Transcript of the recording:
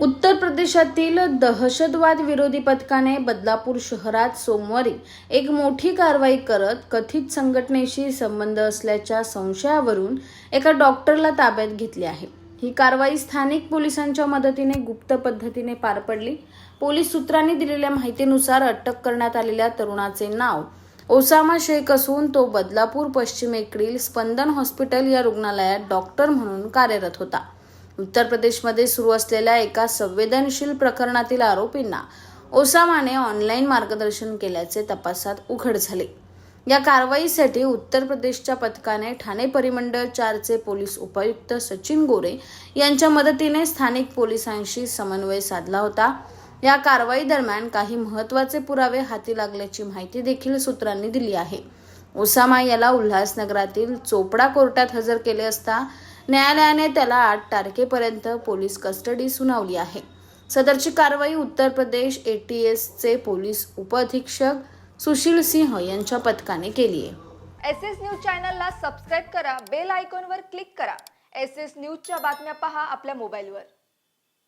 उत्तर प्रदेशातील दहशतवाद विरोधी पथकाने बदलापूर शहरात सोमवारी एक मोठी कारवाई करत कथित संघटनेशी संबंध असल्याच्या संशयावरून एका डॉक्टरला ताब्यात घेतले आहे. ही कारवाई स्थानिक पोलिसांच्या मदतीने गुप्त पद्धतीने पार पडली. पोलीस सूत्रांनी दिलेल्या माहितीनुसार अटक करण्यात आलेल्या तरुणाचे नाव ओसामा शेख असून तो बदलापूर पश्चिमेकडील स्पंदन हॉस्पिटल या रुग्णालयात डॉक्टर म्हणून कार्यरत होता. उत्तर प्रदेशमध्ये सुरू असलेल्या एका संवेदनशील प्रकरणातील आरोपींना ओसामाने ऑनलाईन मार्गदर्शन केल्याचे तपासात उघड झाले. या कारवाईसाठी उत्तर प्रदेशच्या पथकाने ठाणे परिमंडळ चारचे पोलीस उपायुक्त सचिन गोरे यांच्या मदतीने स्थानिक पोलिसांशी समन्वय साधला होता. या कारवाई दरम्यान काही महत्त्वाचे पुरावे हाती लागल्याची माहिती देखील सूत्रांनी दिली आहे. ओसामा याला उल्हासनगरातील चोपडा कोर्टात हजर केले असता न्यायालयाने त्याला आठ तारखेपर्यंत पोलीस कस्टडी सुनावली आहे. सदरची कारवाई उत्तर प्रदेश ए टी एसचे पोलीस उपअधीक्षक सुशील सिंह यांच्या पथकाने केली आहे. एस एस न्यूज चॅनलला सबस्क्राईब करा बेल आयकॉनवर क्लिक करा. एस एस न्यूजच्या बातम्या पहा आपल्या मोबाईलवर.